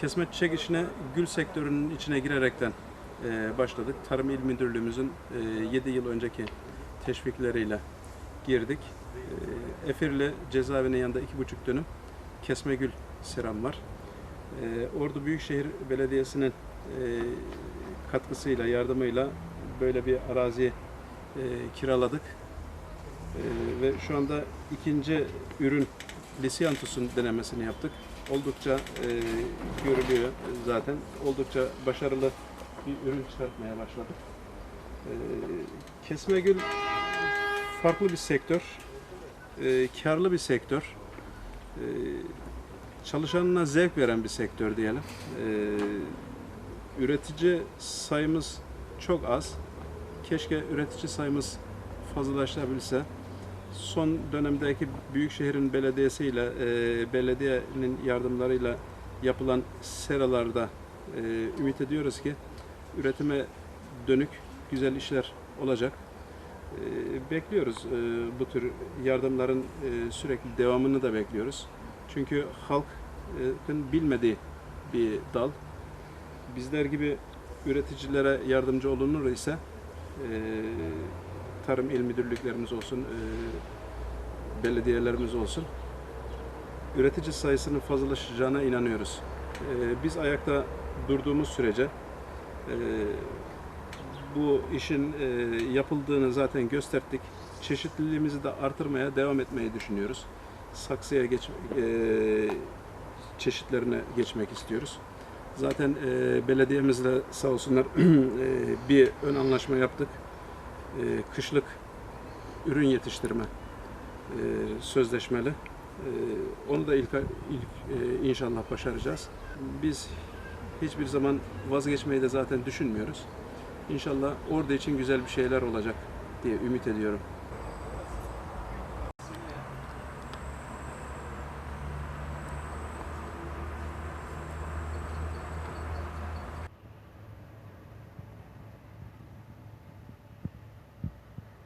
kesme çiçek işine gül sektörünün içine girerekten e, başladık. Tarım İl Müdürlüğümüzün 7 yıl önceki teşvikleriyle girdik. E, Efirli cezaevinin yanında 2,5 dönüm kesme gül seram var. E, Ordu Büyükşehir Belediyesi'nin e, katkısıyla, yardımıyla böyle bir arazi e, kiraladık. E, ve şu anda ikinci ürün Lisianthus'un denemesini yaptık. Oldukça e, görülüyor zaten. Oldukça başarılı bir ürün çıkartmaya başladık. E, kesme gül farklı bir sektör. E, karlı bir sektör. E, çalışanına zevk veren bir sektör diyelim. E, üretici sayımız çok az. Keşke üretici sayımız fazlalaşabilse. Son dönemdeki Büyükşehir'in belediyesiyle, e, belediyenin yardımlarıyla yapılan seralarda e, ümit ediyoruz ki üretime dönük güzel işler olacak. E, bekliyoruz e, bu tür yardımların e, sürekli devamını da bekliyoruz. Çünkü halkın bilmediği bir dal. Bizler gibi üreticilere yardımcı olunur ise e, tarım il müdürlüklerimiz olsun, e, belediyelerimiz olsun üretici sayısının fazlalaşacağına inanıyoruz. E, biz ayakta durduğumuz sürece e, bu işin yapıldığını zaten gösterdik. Çeşitliliğimizi de artırmaya devam etmeyi düşünüyoruz. Saksıya geç, çeşitlerine geçmek istiyoruz. Zaten e, belediyemizle sağ olsunlar e, bir ön anlaşma yaptık. E, kışlık ürün yetiştirme e, sözleşmeli. E, onu da ilk, ilk e, inşallah başaracağız. Biz hiçbir zaman vazgeçmeyi de zaten düşünmüyoruz. İnşallah orada için güzel bir şeyler olacak diye ümit ediyorum.